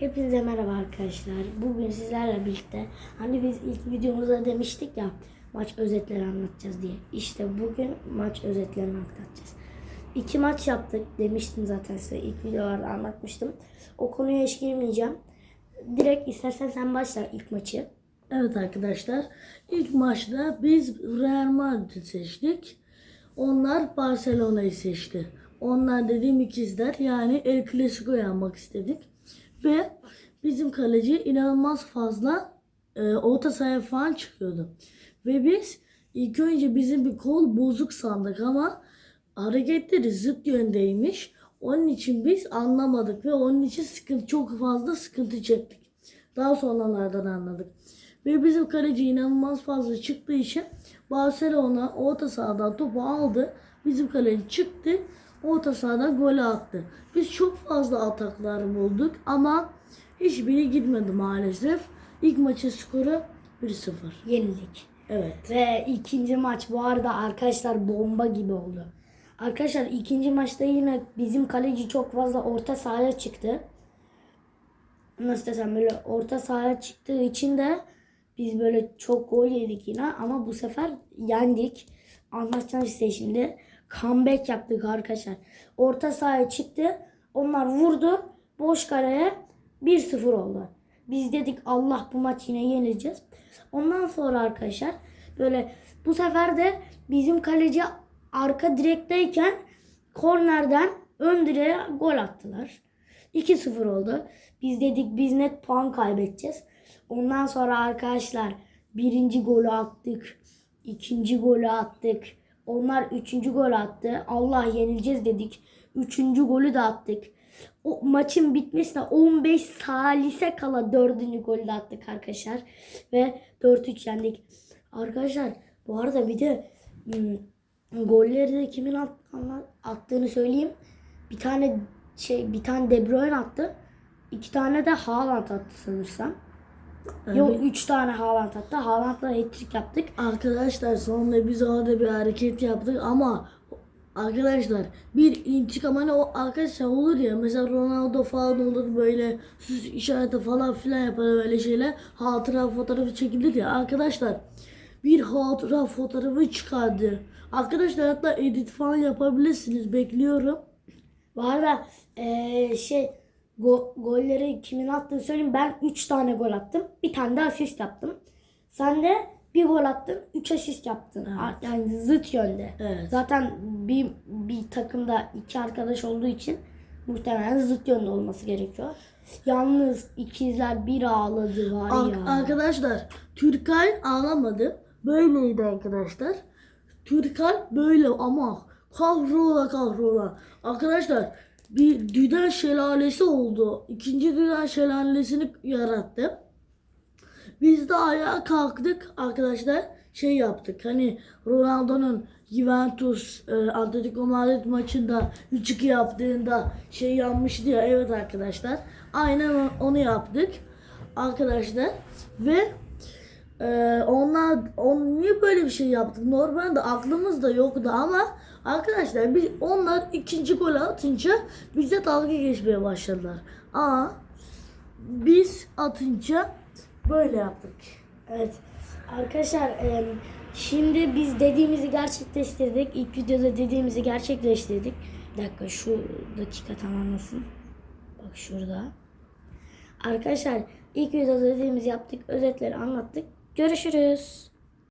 Hepinize merhaba arkadaşlar. Bugün sizlerle birlikte hani biz ilk videomuzda demiştik ya maç özetleri anlatacağız diye. İşte bugün maç özetlerini anlatacağız. İki maç yaptık demiştim zaten size ilk videolarda anlatmıştım. O konuya hiç girmeyeceğim. Direkt istersen sen başla ilk maçı. Evet arkadaşlar ilk maçta biz Real Madrid seçtik. Onlar Barcelona'yı seçti. Onlar dediğim ikizler yani El Clasico'yu almak istedik. Ve bizim kaleci inanılmaz fazla e, orta sahaya falan çıkıyordu. Ve biz ilk önce bizim bir kol bozuk sandık ama hareketleri zıt yöndeymiş. Onun için biz anlamadık ve onun için sıkıntı çok fazla sıkıntı çektik. Daha sonralardan anladık. Ve bizim kaleci inanılmaz fazla çıktığı için Barcelona orta sahadan topu aldı. Bizim kaleci çıktı. Orta sahadan gol attı. Biz çok fazla ataklar bulduk ama hiçbiri gitmedi maalesef. İlk maçın skoru 1-0. Yenildik. Evet. Ve ikinci maç bu arada arkadaşlar bomba gibi oldu. Arkadaşlar ikinci maçta yine bizim kaleci çok fazla orta sahaya çıktı. Nasıl desem böyle orta sahaya çıktığı için de biz böyle çok gol yedik yine ama bu sefer yendik. Anlatacağım size şimdi. Comeback yaptık arkadaşlar. Orta sahaya çıktı. Onlar vurdu. Boş kaleye 1-0 oldu. Biz dedik Allah bu maç yine yeneceğiz. Ondan sonra arkadaşlar böyle bu sefer de bizim kaleci arka direkteyken kornerden ön direğe gol attılar. 2-0 oldu. Biz dedik biz net puan kaybedeceğiz. Ondan sonra arkadaşlar birinci golü attık. ikinci golü attık. Onlar üçüncü gol attı. Allah yenileceğiz dedik. Üçüncü golü de attık. O maçın bitmesine 15 salise kala dördüncü golü de attık arkadaşlar. Ve 4-3 yendik. Arkadaşlar bu arada bir de hmm, golleri de kimin attığını söyleyeyim. Bir tane şey bir tane De Bruyne attı. iki tane de Haaland attı sanırsam. Yok üç tane Haaland attı. Haaland'la hat-trick yaptık. Arkadaşlar sonunda biz orada bir hareket yaptık ama arkadaşlar bir intikam hani o arkadaşlar olur ya mesela Ronaldo falan olur böyle süs işareti falan filan yapar öyle şeyler hatıra fotoğrafı çekilir ya arkadaşlar bir hatıra fotoğrafı çıkardı. Arkadaşlar hatta edit falan yapabilirsiniz bekliyorum. Bu arada eee, şey go- golleri kimin attığını söyleyeyim. Ben 3 tane gol attım. Bir tane de asist yaptım. Sen de bir gol attın, 3 asist yaptın. Yani zıt yönde. Evet. Zaten bir bir takımda iki arkadaş olduğu için muhtemelen zıt yönde olması gerekiyor. Yalnız ikizler bir ağladı var Ar- ya. arkadaşlar Türkay ağlamadı. Böyleydi arkadaşlar. Türkay böyle ama kahrola kahrola. Arkadaşlar bir düden şelalesi oldu. İkinci düden şelalesini yarattı. Biz de ayağa kalktık arkadaşlar. Şey yaptık. Hani Ronaldo'nun Juventus e, Atletico Madrid maçında 3-2 yaptığında şey yanmıştı ya. Evet arkadaşlar. Aynen onu yaptık. Arkadaşlar ve ee, onlar böyle bir şey yaptık? Normalde aklımızda yoktu ama arkadaşlar biz onlar ikinci gol atınca bize dalga geçmeye başladılar. Aa biz atınca böyle yaptık. Evet. Arkadaşlar şimdi biz dediğimizi gerçekleştirdik. İlk videoda dediğimizi gerçekleştirdik. Bir dakika şu dakika tamamlasın. Bak şurada. Arkadaşlar ilk videoda dediğimizi yaptık. Özetleri anlattık. Görüşürüz.